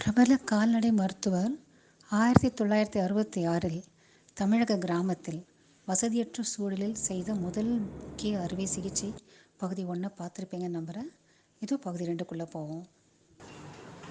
பிரபல கால்நடை மருத்துவர் ஆயிரத்தி தொள்ளாயிரத்தி அறுபத்தி ஆறில் தமிழக கிராமத்தில் வசதியற்ற சூழலில் செய்த முதல் முக்கிய அறுவை சிகிச்சை பகுதி ஒன்றை பார்த்துருப்பீங்கன்னு நம்புகிறேன் இதோ பகுதி ரெண்டுக்குள்ளே போவோம்.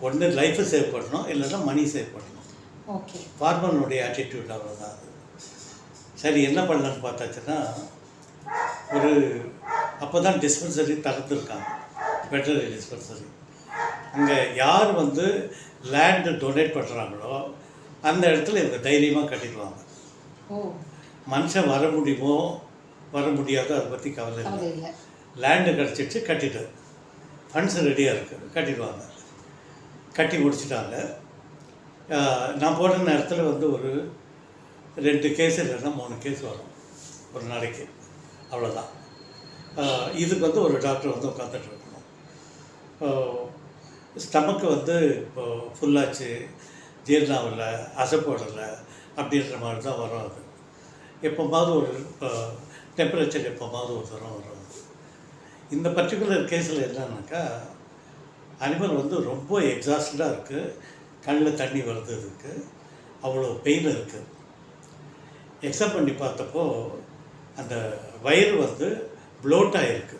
ஒன்று லைஃப்பை சேவ் பண்ணணும் இல்லைன்னா மணி சேவ் பண்ணணும். ஓகே. ஃபார்மனுடைய ஆட்டிடியூட் அவ்வளோதான் அது. சரி என்ன பண்ணலான்னு பார்த்தாச்சுன்னா ஒரு அப்போ தான் டிஸ்பென்சரி திறந்துருக்காங்க வெட்டரி டிஸ்பென்சரி அங்கே யார் வந்து லேண்டு டொனேட் பண்ணுறாங்களோ அந்த இடத்துல இவங்க தைரியமாக கட்டிக்குவாங்க. ஓ. மனுஷன் வர முடியுமோ வர முடியாதோ அதை பற்றி கவலை இல்லை. லேண்டு கிடச்சிச்சு கட்டிட்டு. ஃபண்ட்ஸ் ரெடியாக இருக்குது கட்டிடுவாங்க. கட்டி முடிச்சிட்டாங்க. நான் போன நேரத்தில் வந்து ஒரு ரெண்டு கேஸ் இல்லைன்னா மூணு கேஸ் வரும். ஒரு நாளைக்கு. அவ்வளோதான் இதுக்கு வந்து ஒரு டாக்டர் வந்து உட்காந்துட்டு இருக்கணும். ஸ்டமக்கு வந்து இப்போது ஃபுல்லாச்சு ஜீர்ணாவில் அசைப்போடலை அப்படின்ற மாதிரி தான் வரும் அது. எப்போமாவது ஒரு டெம்பரேச்சர் எப்போமாவது ஒரு தரம் வரும் அது. இந்த பர்டிகுலர் கேஸில் என்னன்னாக்கா அனிமல் வந்து ரொம்ப எக்ஸாஸ்டடாக இருக்குது கண்ணில் தண்ணி வருது இருக்குது அவ்வளோ பெயின் இருக்குது எக்ஸாம் பண்ணி பார்த்தப்போ அந்த வயிறு வந்து ப்ளோட் ஆகிருக்கு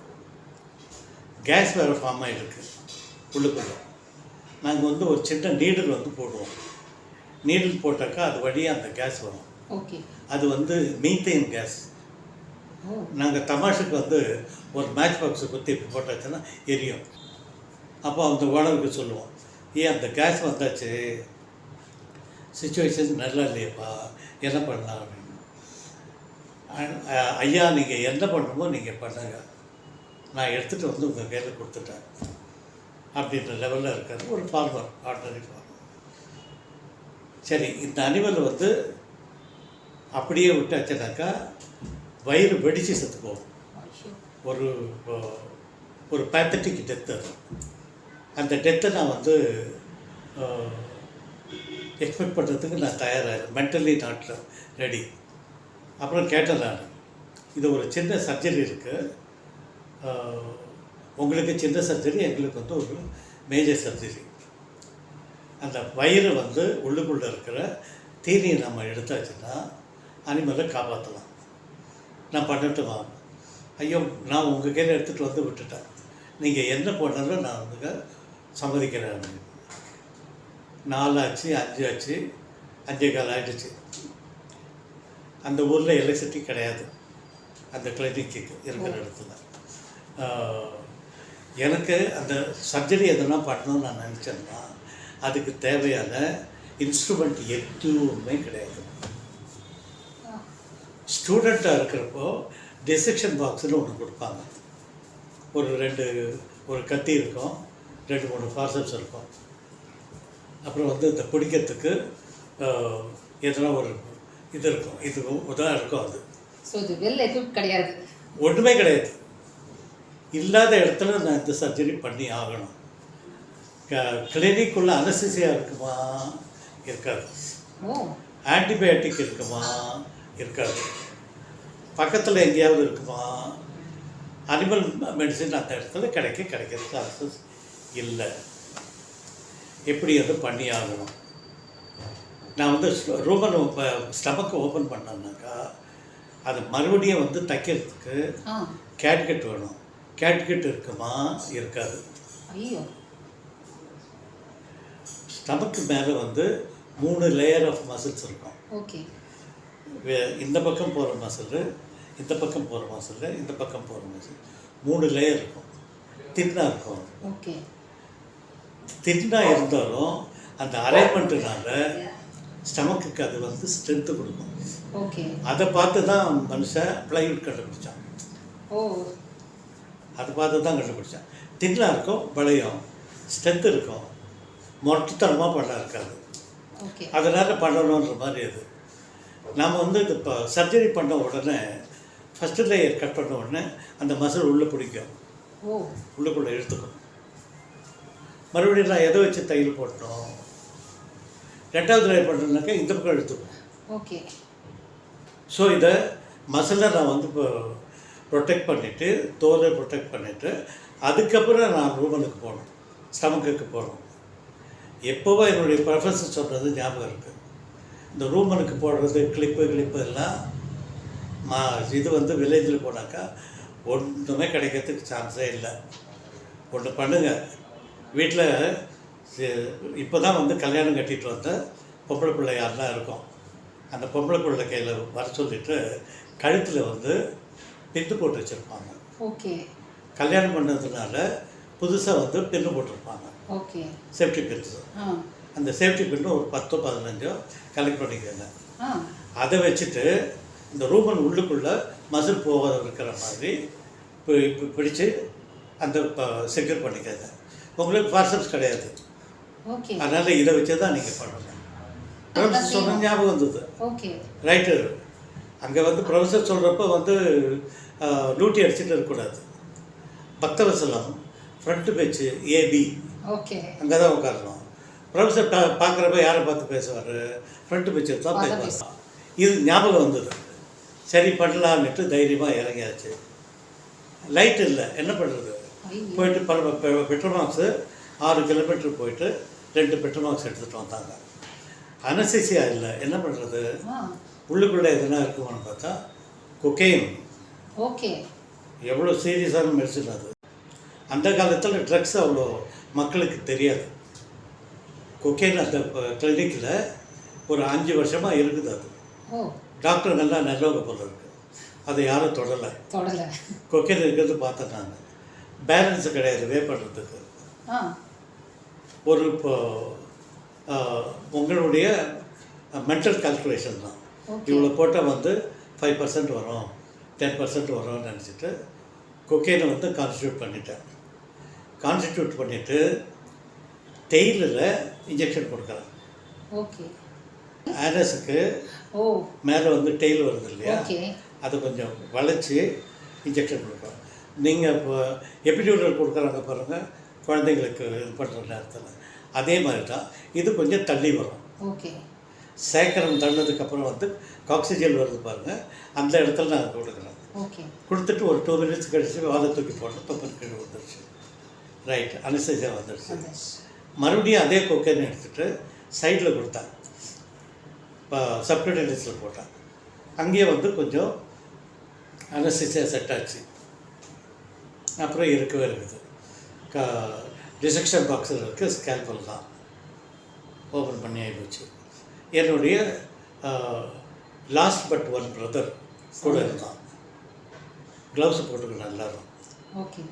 கேஸ் வேறு ஃபார்ம் ஆகிருக்கு உள்ளுக்குள்ளே. நாங்கள் வந்து ஒரு சின்ன நீடில் வந்து போடுவோம். நீடில் போட்டாக்கா அது வழியாக அந்த கேஸ் வரும். ஓகே அது வந்து மீத்தேன் கேஸ் நாங்கள் தமாஷுக்கு வந்து ஒரு மேட்ச் பாக்ஸை குத்தி போட்டாச்சுன்னா எரியும். அப்போ அந்த ஓனருக்கு சொல்லுவோம் ஏன் அந்த கேஸ் வந்தாச்சு. சுச்சுவேஷன் நல்லா இல்லையப்பா. என்ன பண்ணலாம்? அப்படின்னு. ஐயா நீங்கள் என்ன பண்ணணுமோ நீங்கள் பண்ணுங்க. நான் எடுத்துகிட்டு வந்து உங்கள் கையில் கொடுத்துட்டேன். அப்படின்ற லெவலில் இருக்கிறது ஒரு ஃபார்மர் ஆர்டினரி ஃபார்மர் சரி இந்த அனிமல் வந்து அப்படியே விட்டாச்சுனாக்கா வயிறு வெடிச்சு செத்து போகும். ஒரு ஒரு பேத்தட்டிக் டெத்து அது. அந்த டெத்தை நான் வந்து எக்ஸ்பெக்ட் பண்ணுறதுக்கு நான் தயாராகிறேன் மென்டலி நாட் ரெடி அப்புறம் கேட்டேன் நான். இது ஒரு சின்ன சர்ஜரி இருக்குது உங்களுக்கு சின்ன சர்ஜரி எங்களுக்கு வந்து ஒரு மேஜர் சர்ஜரி அந்த வயிறு வந்து உள்ளுக்குள்ளே இருக்கிற தீனியை நம்ம எடுத்தாச்சுன்னா அனிமலை காப்பாற்றலாம் நான் பண்ணட்டுமா? ஐயோ நான் உங்கள் கையில் எடுத்துகிட்டு வந்து விட்டுட்டேன். நீங்கள் என்ன பண்ணாலும் நான் வந்து சம்மதிக்கிறேன். நாலாச்சு நாலு ஆச்சு அஞ்சு ஆச்சு அஞ்சே கால் ஆகிடுச்சு அந்த ஊரில் எலக்ட்ரிசிட்டி கிடையாது. அந்த கிளினிக்கு இருக்கிற இடத்துல. எனக்கு அந்த சர்ஜரி எதனா பண்ணணும்னு நான் நினச்சேன்னா அதுக்கு தேவையான இன்ஸ்ட்ருமெண்ட் எதுவுமே கிடையாது. ஸ்டூடெண்ட்டாக இருக்கிறப்போ டிசெக்ஷன் பாக்ஸ்னு ஒன்று கொடுப்பாங்க. ஒரு ரெண்டு ஒரு கத்தி இருக்கும் ரெண்டு மூணு ஃபார்சப்ஸ் இருக்கும். அப்புறம் வந்து இந்த பிடிக்கிறதுக்கு எதனா ஒரு இது இருக்கும். இது உதான் இருக்கும் அது. ஸோ இது வெல் எக்யூப் கிடையாது. ஒன்றுமே கிடையாது. இல்லாத இடத்துல நான் இந்த சர்ஜரி பண்ணி ஆகணும். க கிளினிக்குள்ளே அனஸ்தீசியா இருக்குமா? இருக்காது. ஆன்டிபயோட்டிக் இருக்குமா? இருக்காது. பக்கத்தில் எங்கேயாவது இருக்குமா? அனிமல் மெடிசின் அந்த இடத்துல கிடைக்க கிடைக்கிற சான்சஸ் இல்லை. எப்படி அது பண்ணி ஆகணும்? நான் வந்து ரூமன் ஸ்டமக்கை ஓப்பன் பண்ணேன்னாக்கா அது மறுபடியும் வந்து தைக்கிறதுக்கு கேட்கெட் வேணும். கேட்கெட் இருக்குமா? இருக்காது. ஸ்டமக்கு மேலே வந்து மூணு லேயர் ஆஃப் மசில்ஸ் இருக்கும். ஓகே. இந்த பக்கம் போகிற மசில் இந்த பக்கம் போகிற மசில் இந்த பக்கம் போகிற மசில் மூணு லேயர் இருக்கும். தின்னாக இருக்கும். ஓகே. தின்னாக இருந்தாலும் அந்த அரேஞ்ச்மெண்ட்டுனால ஸ்டமக்குக்கு அது வந்து ஸ்ட்ரென்த்து கொடுக்கும். ஓகே. அதை பார்த்து தான் மனுஷன் ப்ளைவுட் கண்டுபிடிச்சான். ஓ. அதை பார்த்து தான் கண்டுபிடிச்சான். தின்னாக இருக்கும் வளையும் ஸ்ட்ரென்த் இருக்கும். மொட்டத்தனமாக பண்ண இருக்காது. அதனால் பண்ணணுன்ற மாதிரி அது. நாம் வந்து இது இப்போ சர்ஜரி பண்ண உடனே ஃபஸ்ட்டு லேயர் கட் பண்ண உடனே அந்த மசில் உள்ளே பிடிக்கும். உள்ளுக்குள்ளே இழுத்துக்கும். மறுபடியும் நான் எதை வச்சு தையல் போட்டோம் ரெண்டாவது லேயர் பண்ணணுனாக்கா இந்த பக்கம் இழுத்துக்கும். ஓகே. ஸோ இதை மசிலை நான் வந்து இப்போ ப்ரொடெக்ட் பண்ணிவிட்டு தோலை ப்ரொடெக்ட் பண்ணிவிட்டு அதுக்கப்புறம் நான் ரூமனுக்கு போனோம் ஸ்டமக்குக்கு போகணும். எப்போவோ என்னுடைய ப்ரொஃபஸர் சொல்கிறது ஞாபகம் இருக்குது இந்த ரூமனுக்கு போடுறது கிளிப்பு கிளிப்பு எல்லாம் மா இது வந்து வில்லேஜில் போனாக்கா ஒன்றுமே கிடைக்கிறதுக்கு சான்ஸே இல்லை. ஒன்று பண்ணுங்கள் வீட்டில் இப்போ தான் வந்து கல்யாணம் கட்டிட்டு வந்த பொம்பளை பிள்ளை யாரெல்லாம் இருக்கும். அந்த பொம்பளை பிள்ளை கையில் வர சொல்லிட்டு கழுத்தில் வந்து பின்னு போட்டு வச்சுருப்பாங்க. ஓகே. கல்யாணம் பண்ணதுனால புதுசாக வந்து பின்னு போட்டிருப்பாங்க. ஓகே. சேஃப்டி பின்ஸ் அந்த சேஃப்டி பின்னு ஒரு பத்தோ பதினஞ்சோ கலெக்ட் பண்ணிக்கோங்க. அதை வச்சுட்டு இந்த ரூமன் உள்ளுக்குள்ளே மசில் போக இருக்கிற மாதிரி பி- பி- பிடிச்சு அந்த செக்யூர் பண்ணிக்கோங்க. உங்களுக்கு பார்சல்ஸ் கிடையாது. அதனால் இதை வச்சு தான் நீங்கள் பண்ணணும் ப்ரொஃபஸர் சொன்ன ஞாபகம் வந்தது. ரைட்டு அங்கே வந்து ப்ரொஃபஸர் சொல்கிறப்ப வந்து லூட்டி அடிச்சுட்டு இருக்கக்கூடாது. பக்தவசலம் ஃப்ரண்ட் பேச்சு ஏபி ஓகே. அங்கே தான் உட்காரணும் ப்ரொஃபஸர் பா பார்க்குறப்ப யாரை பார்த்து பேசுவார்? ஃப்ரண்ட் பேச்சு தான் பேசுவார். இது ஞாபகம் வந்தது. சரி பண்ணலான்னுட்டு தைரியமாக இறங்கியாச்சு. லைட் இல்லை. என்ன பண்ணுறது. போயிட்டு பல பெட்ரோல் மார்க்ஸு ஆறு கிலோமீட்டர் போயிட்டு ரெண்டு பெட்ரோல் மார்க்ஸ் எடுத்துகிட்டு வந்தாங்க. அனசிசியா இல்லை. என்ன பண்ணுறது உள்ளுக்குள்ளே எதுனா இருக்குமான்னு பார்த்தா கொக்கைன் ஓகே. எவ்வளோ சீரியஸான மெடிசன் அது? அந்த காலத்தில் ட்ரக்ஸ் அவ்வளோ மக்களுக்கு தெரியாது. கொக்கைன் அந்த கிளினிக்கில் ஒரு அஞ்சு வருஷமாக இருக்குது அது. ஓ. டாக்டர் நல்லா நல்லவங்க போல இருக்கு. அதை யாரும் தொடலை. தொடலை. கொக்கைன் இருக்கிறது பார்த்தேன் நான். பேலன்ஸ் கிடையாது வே பண்ணுறதுக்கு ஆ. ஒரு இப்போ உங்களுடைய மென்டல் கால்குலேஷன் தான். இவ்வளோ போட்டால் வந்து ஃபைவ் பர்சன்ட் வரும். டென் பர்சன்ட் வரும்னு நினச்சிட்டு கொக்கைனை வந்து கான்ஸ்டியூட் பண்ணிட்டேன். கான்ஸ்டியூட் பண்ணிவிட்டு தேயிலில் இன்ஜெக்ஷன் கொடுக்குறேன். ஓகே ஆனஸுக்கு ஓ. மேலே வந்து டெய்ல் வருது இல்லையா? அதை கொஞ்சம் வளைச்சி இன்ஜெக்ஷன் கொடுக்குறோம் நீங்கள் இப்போ எபிடியூரல் கொடுக்குறாங்க பாருங்கள் குழந்தைங்களுக்கு இது பண்ணுற நேரத்தில். அதே மாதிரி தான் இது கொஞ்சம் தள்ளி வரும். ஓகே சேக்கரம் தள்ளதுக்கப்புறம் வந்து ஆக்சிஜன் வருது பாருங்கள் அந்த இடத்துல நான் கொடுக்குறேன். கொடுத்துட்டு ஒரு டூ மினிட்ஸ் கழிச்சு வாழை தூக்கி போட்டோம் தொப்பல் கீழே வந்துருச்சு ரைட் அனசைஸாக வந்துருச்சு. மறுபடியும் அதே கொக்கைன்னு எடுத்துட்டு சைடில் கொடுத்தேன். இப்போ சப்கடனிஸில் போட்டேன். அங்கேயே வந்து கொஞ்சம் அனசைஸாக செட் ஆச்சு. அப்புறம் இருக்கவே இருக்குது. க டிசெக்ஷன் பாக்ஸில் இருக்க ஸ்கேல்பல் தான் ஓப்பன் பண்ணி ஆகிப்போச்சு என்னுடைய லாஸ்ட் பட் ஒன் பிரதர் கூட இருந்தான். க்ளவுஸ் போட்டுக்கணும் எல்லாரும். ஓகே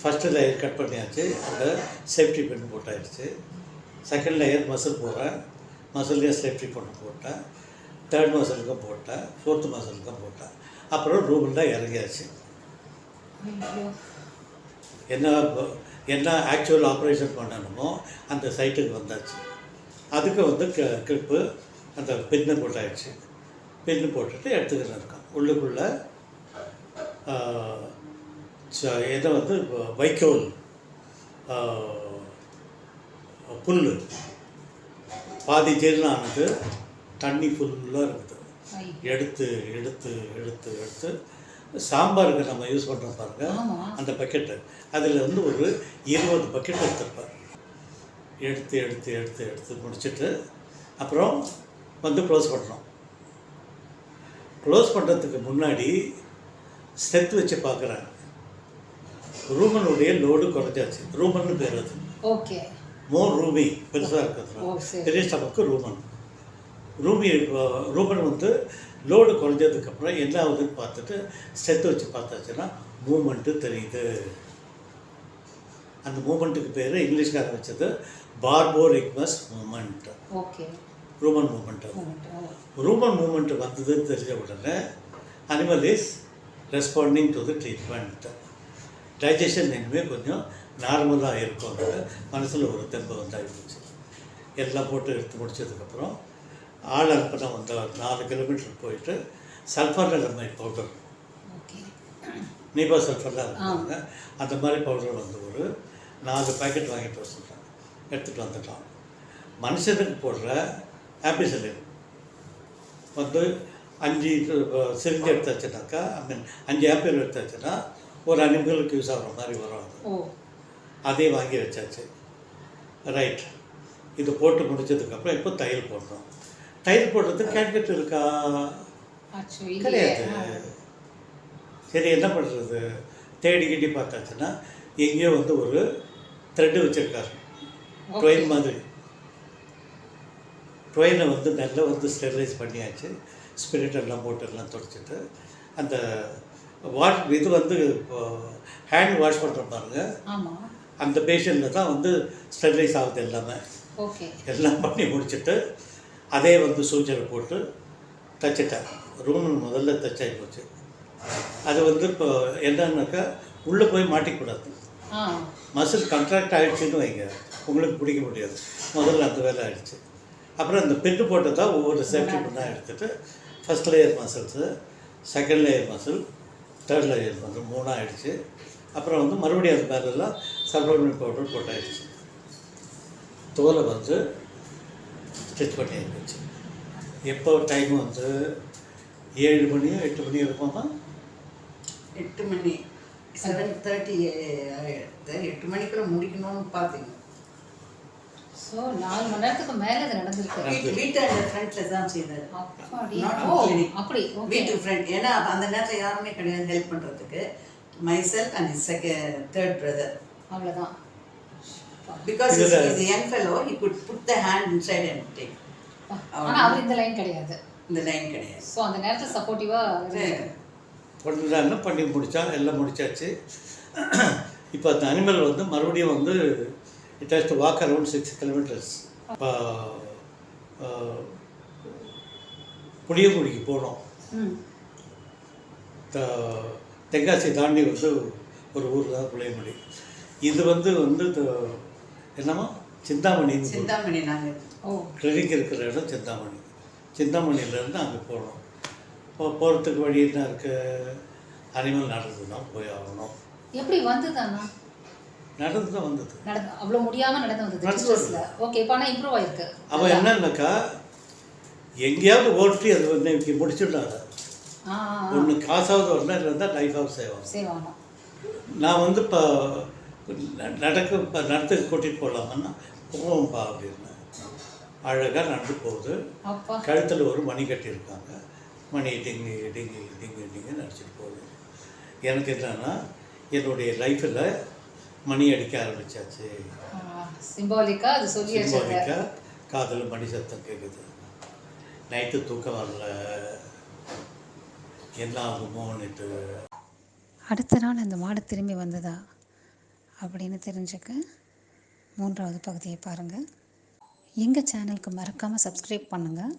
ஃபஸ்ட்டு லேயர் கட் பண்ணியாச்சு அந்த சேஃப்டி பின் போட்டாயிடுச்சு. செகண்ட் லேயர் மசில் போகிறேன் மசில்லையும் சேஃப்டி பின் போட்டேன். தேர்ட் மசிலுக்கும் போட்டேன் ஃபோர்த்து மசிலுக்கும் போட்டேன். அப்புறம் ரூமில் தான் இறங்கியாச்சு. என்ன என்ன ஆக்சுவல் ஆப்ரேஷன் பண்ணணுமோ அந்த சைட்டுக்கு வந்தாச்சு. அதுக்கு வந்து க கிளிப்பு அந்த பின்னு போட்டாயிடுச்சு. பின்னு போட்டுட்டு எடுத்துக்கிட்டு இருக்கோம் உள்ளுக்குள்ளே இதை வந்து வைக்கோல் புல் பாதி ஜெயிலானது தண்ணி ஃபுல்லாக இருக்குது. எடுத்து எடுத்து எடுத்து எடுத்து சாம்பாருக்கு நம்ம யூஸ் பண்ணுறோம் பாருங்க. அந்த பக்கெட்டு. அதில் வந்து ஒரு இருபது பக்கெட் எடுத்திருப்பார். எடுத்து எடுத்து எடுத்து எடுத்து முடிச்சுட்டு அப்புறம் வந்து க்ளோஸ் பண்ணுறோம் க்ளோஸ் பண்ணுறதுக்கு முன்னாடி ஸ்டெத் வச்சு பார்க்குறேன் ரூமனுடைய லோடு குறைஞ்சாச்சு. ரூமன்னு பேர் அது. ஓகே மோர் ரூமி பெருசாக இருக்கிறது. சரி. பெரிய ஸ்டமக்கு ரூமன் ரூமி ரூமன் வந்து லோடு குறைஞ்சதுக்கப்புறம் என்ன ஆகுதுன்னு பார்த்துட்டு ஸ்ட்ரென்த் வச்சு பார்த்தாச்சுன்னா மூமெண்ட்டு தெரியுது. அந்த மூமெண்ட்டுக்கு பேர் இங்கிலீஷ்காரன் வச்சது borborygmus movement okay rumen movement rumen movement வந்ததுன்னு தெரிஞ்ச உடனே animal is responding to the treatment digestion இனிமேல் கொஞ்சம் நார்மலாக இருக்கும்னு மனசில் ஒரு தெம்பு வந்தாகிடுச்சு எல்லாம் போட்டு எடுத்து முடிச்சதுக்கப்புறம் ஆள் அனுப்பின வந்த நாலு கிலோமீட்டர் போயிட்டு சல்ஃபர் நிலைமை பவுடர் நீபா சல்ஃபர்லாம் இருப்பாங்க அந்த மாதிரி பவுடர் வந்து ஒரு நாலு பாக்கெட் வாங்கிட்டு வர சொல்கிறேன் எடுத்துகிட்டு வந்துட்டான் மனுஷனுக்கு போடுற ஆம்பிசலின் வந்து அஞ்சு சிரிஞ்சு எடுத்தாச்சுனாக்கா ஐ மீன் அஞ்சு ஆப்பிள் எடுத்தாச்சுன்னா ஒரு அனிமலுக்கு யூஸ் ஆகிற மாதிரி வரும் அது. அதே வாங்கி வச்சாச்சு. ரைட் இது போட்டு முடிச்சதுக்கப்புறம் இப்போ தையல் போடுறோம். தையல் போடுறது கேட்கெட் இருக்கா? கிடையாது. சரி என்ன பண்ணுறது தேடி கிட்டி பார்த்தாச்சுன்னா எங்கேயோ வந்து ஒரு த்ரெட்டு வச்சுருக்காரு. ட்ரெயின் மாதிரி. ட்ரெயினை வந்து நல்லா வந்து ஸ்டெரிலைஸ் பண்ணியாச்சு. ஸ்பிரிட் எல்லாம் போட்டு எல்லாம் தொடச்சிட்டு அந்த வாஷ் இது வந்து ஹேண்ட் வாஷ் பண்ணுற பாருங்க. அந்த பேஷனில் தான் வந்து ஸ்டெரிலைஸ் ஆகுது எல்லாமே. எல்லாம் பண்ணி முடிச்சுட்டு அதே வந்து சூச்சனை போட்டு தைச்சிட்டேன். ரூம் முதல்ல தச்சாகி போச்சு. அது வந்து இப்போ என்னன்னாக்கா உள்ளே போய் மாட்டிக்கூடாது. மசில் கண்ட்ராக்ட் ஆகிடுச்சின்னு வைங்க. உங்களுக்கு பிடிக்க முடியாது. முதல்ல அந்த வேலை ஆயிடுச்சு. அப்புறம் அந்த பிட்டு போட்டதா ஒவ்வொரு சேஃப்டி பண்ணால் எடுத்துட்டு first layer muscles second layer muscle third layer muscle மூணாக ஆயிடுச்சு அப்புறம் வந்து மறுபடியும் அது மேலெல்லாம் சல்ஃபர்மின் பவுடர் போட்டாயிடுச்சு. தோலை வந்து ஸ்டிச் பண்ணி இருந்துச்சு எப்போ டைம் வந்து? ஏழு மணியோ எட்டு மணியோ இருக்குமா? எட்டு மணி. செவன் தேர்ட்டி எட்டு மணிக்குள்ளே முடிக்கணும்னு பார்த்தீங்க. ஸோ நாலு மணி நேரத்துக்கு மேலே இது நடந்திருக்கு. வீட்டு ஃப்ரண்ட்ல தான் செய்தார். அப்படி வீட்டு ஃப்ரெண்ட் ஏன்னா அந்த நேரத்தில் யாருமே கிடையாது ஹெல்ப் பண்ணுறதுக்கு myself and second third brother அவ்வளோதான் because is young fellow he could put the hand inside and take ஆனால் அவர் இந்த லைன் கிடையாது. இந்த லைன் கிடையாது. ஸோ அந்த நேரத்தில் சப்போர்ட்டிவாக பண்ணுறாங்க பண்ணி முடித்தா எல்லாம் முடிச்சாச்சு. இப்போ அந்த அனிமல் வந்து மறுபடியும் வந்து it has to walk around six kilometres புளியங்குடிக்கு போனோம் ம். த- தென்காசி தாண்டி வந்து ஒரு ஊர் தான் புளியங்குடி. இது வந்து வந்து என்னமோ சிந்தாமணி. சிந்தாமணி கிளினிக் இருக்கிற இடம் சிந்தாமணி. சிந்தாமணியிலேருந்து அங்கே போனோம் போ போகிறதுக்கு வழி என்ன இருக்குது அனிமல் நடந்து தான் போய் ஆகணும். எப்படி வந்ததாண்ணா நடந்து தான் வந்தது. நடந்து அவ்வளோ முடியாமல் நடந்து வந்தது நடந்து டிஸ்ட்ரெஸில் ஓகே இப்போ ஆனால் இம்ப்ரூவ் ஆயிருக்கு. அவன் என்னன்னாக்கா எங்கேயாவது ஓட்டி அது வந்து இப்படி முடிச்சுட்டாங்க ஒன்று காசாவது வரணும் இல்லை இருந்தால் லைஃபாக சேவ் ஆகும் நான் வந்து இப்போ நடக்க இப்போ நடத்துக்கு கூட்டிகிட்டு போகலாமன்னா போவோம்ப்பா அப்படின்னேன் அழகாக நடந்து போகுது. கழுத்தில் ஒரு மணி கட்டியிருக்காங்க. மணி டிங்கி டிங்கி டிங்கி டிங்கி நடிச்சிட்டு போகுது. எனக்கு என்னன்னா என்னுடைய லைஃப்பில் மணி அடிக்க ஆரம்பிச்சாச்சு. சிம்பாலிக்கா அது சொல்லியாச்சு சிம்பாலிக்கா காதில் மணி சத்தம் கேட்குது நைட்டு தூக்கம் வரல. என்ன ஆகுமோன்னுட்டு. அடுத்த நாள் அந்த மாடு திரும்பி வந்ததா? அப்படின்னு தெரிஞ்சுக்க மூன்றாவது பகுதியை பாருங்கள் எங்கள் சேனலுக்கு மறக்காமல் சப்ஸ்கிரைப் பண்ணுங்கள்